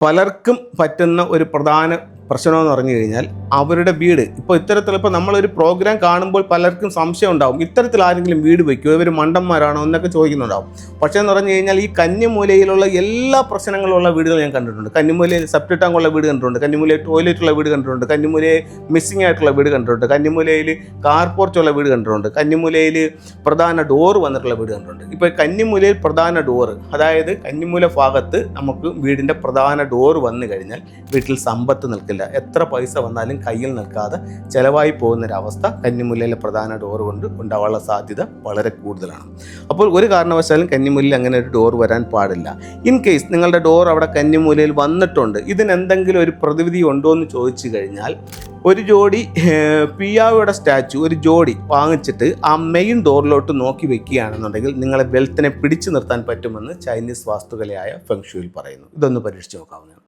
പലർക്കും പറ്റുന്ന ഒരു പ്രധാന പ്രശ്നമെന്ന് പറഞ്ഞു കഴിഞ്ഞാൽ അവരുടെ വീട്. ഇപ്പോൾ ഇത്തരത്തിൽ ഇപ്പോൾ നമ്മളൊരു പ്രോഗ്രാം കാണുമ്പോൾ പലർക്കും സംശയം ഉണ്ടാവും. ഇത്തരത്തിൽ ആരെങ്കിലും വീട് വയ്ക്കുമോ ഇവർ മണ്ടന്മാരാണോ എന്നൊക്കെ ചോദിക്കുന്നുണ്ടാവും. പക്ഷേ എന്ന് പറഞ്ഞു കഴിഞ്ഞാൽ ഈ കന്നിമൂലയിലുള്ള എല്ലാ പ്രശ്നങ്ങളുള്ള വീടുകൾ ഞാൻ കണ്ടിട്ടുണ്ട്. കന്നിമൂലയിൽ സെപ്റ്റ് ടാങ്കുള്ള വീട് കണ്ടിട്ടുണ്ട്. കന്നിമൂലയിൽ ടോയ്ലറ്റുള്ള വീട് കണ്ടിട്ടുണ്ട്. കന്നിമൂലയിൽ മിസ്സിംഗ് ആയിട്ടുള്ള വീട് കണ്ടിട്ടുണ്ട്. കന്നിമൂലയിൽ കാർ പോർച്ചുള്ള വീട് കണ്ടിട്ടുണ്ട്. കന്നിമൂലയിൽ പ്രധാന ഡോർ വന്നിട്ടുള്ള വീട് കണ്ടിട്ടുണ്ട്. ഇപ്പോൾ കന്നിമൂലയിൽ പ്രധാന ഡോർ അതായത് കന്നിമൂല ഭാഗത്ത് നമുക്ക് വീടിന്റെ പ്രധാന ഡോർ വന്നു കഴിഞ്ഞാൽ വീട്ടിൽ സമ്പത്ത് നിൽക്കില്ല. എത്ര പൈസ വന്നാലും കയ്യിൽ നിൽക്കാതെ ചിലവായി പോകുന്നൊരവസ്ഥ കന്നിമുല്ലയിലെ പ്രധാന ഡോർ കൊണ്ട് ഉണ്ടാവാനുള്ള സാധ്യത വളരെ കൂടുതലാണ്. അപ്പോൾ ഒരു കാരണവശാലും കന്നിമുല്ലയിൽ അങ്ങനെ ഒരു ഡോർ വരാൻ പാടില്ല. ഇൻ കേസ് നിങ്ങളുടെ ഡോർ അവിടെ കന്നിമൂലയിൽ വന്നിട്ടുണ്ട് ഇതിനെന്തെങ്കിലും ഒരു പ്രതിവിധി ഉണ്ടോ എന്ന് ചോദിച്ചു കഴിഞ്ഞാൽ ഒരു ജോഡി പിയാവയുടെ സ്റ്റാച്ചു ഒരു ജോഡി വാങ്ങിച്ചിട്ട് ആ മെയിൻ ഡോറിലോട്ട് നോക്കി വെക്കുകയാണെന്നുണ്ടെങ്കിൽ നിങ്ങളെ വെൽത്തിനെ പിടിച്ചു നിർത്താൻ പറ്റുമെന്ന് ചൈനീസ് വാസ്തുകലയായ ഫെങ്ഷുവിൽ പറയുന്നു. ഇതൊന്ന് പരീക്ഷിച്ച് നോക്കാവുന്നതാണ്.